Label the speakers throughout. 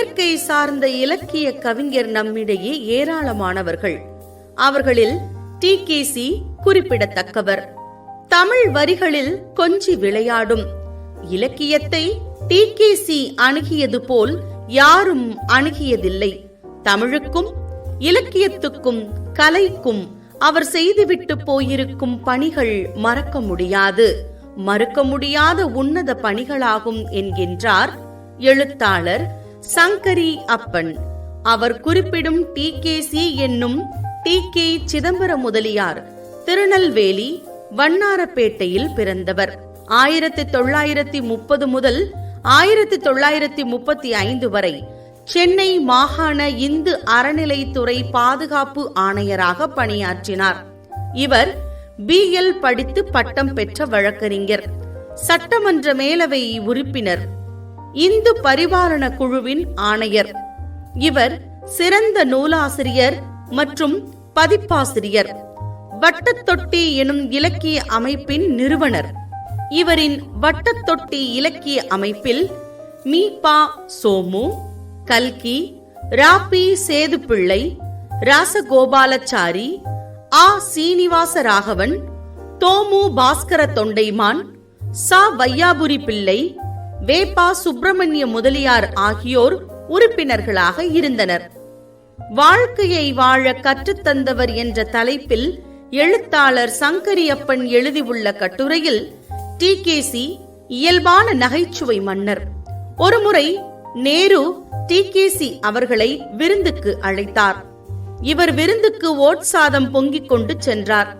Speaker 1: இயற்கை சார்ந்த இலக்கிய கவிஞர் நம்மிடையே ஏராளமானவர்கள். அவர்களில் டி. கே. சி. குறிப்பிடத்தக்கவர். தமிழ் வரிகளில் கொஞ்சி விளையாடும். இலக்கியத்தை டி. கே. சி. அணுகியது போல் யாரும் அணுகியதில்லை. தமிழுக்கும் இலக்கியத்துக்கும் கலைக்கும் அவர் செய்துவிட்டு போயிருக்கும் பணிகள் மறக்க முடியாது. மறுக்க முடியாத உன்னத பணிகளாகும் என்கின்றார் எழுத்தாளர் சங்கரி அப்பன். அவர் குறிப்பிடும் டி சி என்னும் டி கே சிதம்பர முதலியார் திருநெல்வேலி வண்ணாரப்பேட்டையில் பிறந்தவர். ஆயிரத்தி தொள்ளாயிரத்தி முப்பது முதல் ஆயிரத்தி தொள்ளாயிரத்தி முப்பத்தி ஐந்து வரை சென்னை மாகாண இந்து அறநிலைத்துறை பாதுகாப்பு ஆணையராக பணியாற்றினார். இவர் பி எல் படித்து பட்டம் பெற்ற வழக்கறிஞர். சட்டமன்ற மேலவை உறுப்பினர். இந்து பரிபாலன குழுவின் ஆணையர். இவர் சிறந்த நூலாசிரியர் மற்றும் பதிப்பாசிரியர். வட்டத்தொட்டி எனும் இலக்கிய அமைப்பின் நிறுவனர். இவரின் வட்டத்தொட்டி இலக்கிய அமைப்பில் மீபா சோமு கல்கி ராபி சேதுப்பிள்ளை ராசகோபாலச்சாரி ஆ சீனிவாச ராகவன் தோமு பாஸ்கர தொண்டைமான் சா வையாபுரி பிள்ளை வேப்பா சுப்பிரமணிய முதலியார் ஆகியோர் உறுப்பினர்களாக இருந்தனர். வாழ்க்கையை வாழ கற்றுத்தந்தவர் என்ற தலைப்பில் எழுத்தாளர் சங்கரியப்பன் எழுதியுள்ள கட்டுரையில் டி. சி. இயல்பான நகைச்சுவை மன்னர். ஒருமுறை நேரு டி. சி. அவர்களை விருந்துக்கு அழைத்தார். இவர் விருந்துக்கு ஓட் சாதம் பொங்கிக் கொண்டு சென்றார்.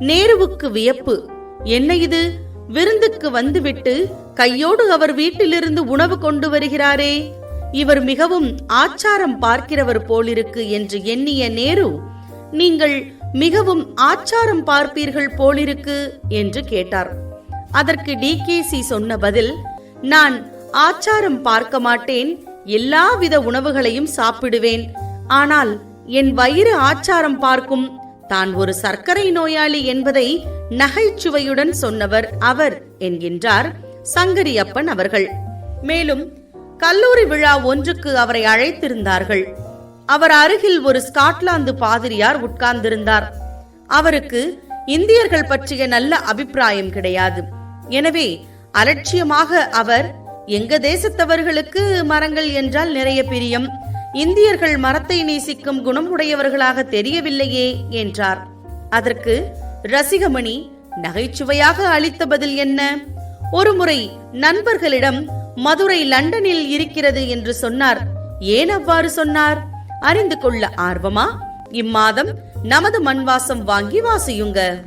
Speaker 1: நேருவுக்கு வியப்பு என்ன இது? விருந்துக்கு வந்துவிட்டு கையோடு அவர் வீட்டிலிருந்து உணவு கொண்டு வருகிறாரே. இவர் மிகவும் ஆச்சாரம் பார்க்கிறவர் போலிருக்கு என்று எண்ணிய நேரு நீங்கள் மிகவும் ஆச்சாரம் பார்ப்பீர்கள் போலிருக்கு என்று கேட்டார். அதற்கு டிகேசி சொன்ன பதில் நான் ஆச்சாரம் பார்க்க மாட்டேன் எல்லாவித உணவுகளையும் சாப்பிடுவேன். ஆனால் என் வயிறு ஆச்சாரம் பார்க்கும் தான் ஒரு சர்க்கரை நோயாளி என்பதை நகைச்சுவையுடன் சொன்னவர் அவர் என்கின்றார் சங்கரியப்பன் அவர்கள். மேலும் கல்லூரி விழா ஒன்றுக்கு அவரை அழைத்திருந்தார்கள். அவர் அருகில் ஒரு ஸ்காட்லாந்து பாதிரியார் உட்கார்ந்திருந்தார். அவருக்கு இந்தியர்கள் பற்றிய நல்ல அபிப்பிராயம் கிடையாது. எனவே அலட்சியமாக அவர் எங்க தேசத்தவர்களுக்கு மரங்கள் என்றால் நிறைய பிரியம். இந்தியர்கள் மரத்தை நேசிக்கும் குணம் உடையவர்களாக தெரியவில்லையே என்றார். அதற்கு ரசிகமணி நகைச்சுவையாக அளித்த பதில் என்ன? ஒருமுறை நண்பர்களிடம் மதுரை லண்டனில் இருக்கிறது என்று சொன்னார். ஏன் அவ்வாறு சொன்னார்? அறிந்து கொள்ள ஆர்வமா? இம்மாதம் நமது மண்வாசம் வாங்கி வாசியுங்க.